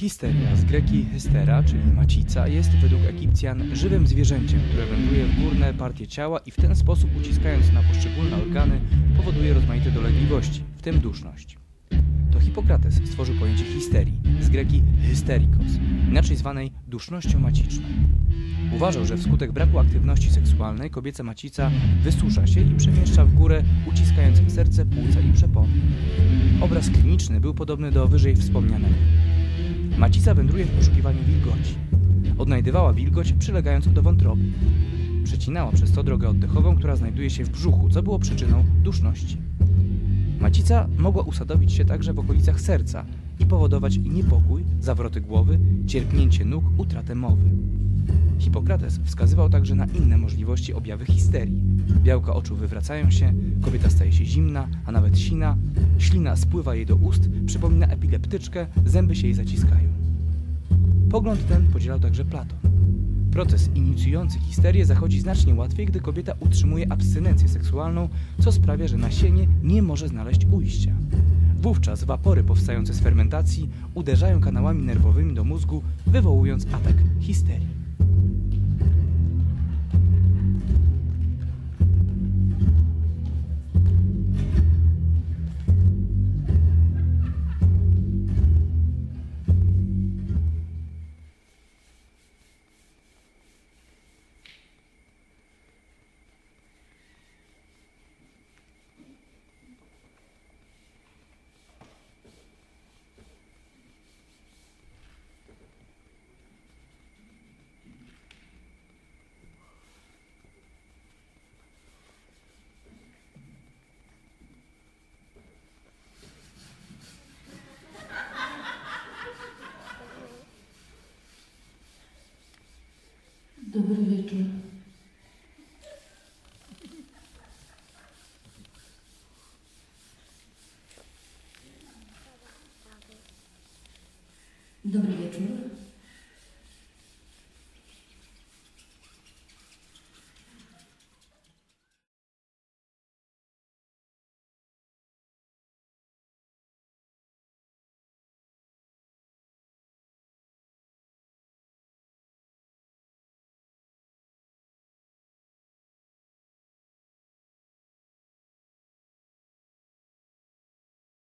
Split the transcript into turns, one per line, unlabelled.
Histeria, z greki hystera, czyli macica, jest według Egipcjan żywym zwierzęciem, które wędruje w górne partie ciała i w ten sposób uciskając na poszczególne organy powoduje rozmaite dolegliwości, w tym duszność. To Hipokrates stworzył pojęcie histerii, z greki hysterikos, inaczej zwanej dusznością maciczną. Uważał, że wskutek braku aktywności seksualnej kobieca macica wysusza się i przemieszcza w górę, uciskając serce, płuca i przepony. Obraz kliniczny był podobny do wyżej wspomnianego. Macica wędruje w poszukiwaniu wilgoci. Odnajdywała wilgoć przylegając do wątroby. Przecinała przez to drogę oddechową, która znajduje się w brzuchu, co było przyczyną duszności. Macica mogła usadowić się także w okolicach serca i powodować niepokój, zawroty głowy, cierpnięcie nóg, utratę mowy. Hipokrates wskazywał także na inne możliwości objawy histerii. Białka oczu wywracają się, kobieta staje się zimna, a nawet sina, ślina spływa jej do ust, przypomina epileptyczkę, zęby się jej zaciskają. Pogląd ten podzielał także Platon. Proces inicjujący histerię zachodzi znacznie łatwiej, gdy kobieta utrzymuje abstynencję seksualną, co sprawia, że nasienie nie może znaleźć ujścia. Wówczas wapory powstające z fermentacji uderzają kanałami nerwowymi do mózgu, wywołując atak histerii.
Добрый вечер. Добрый вечер.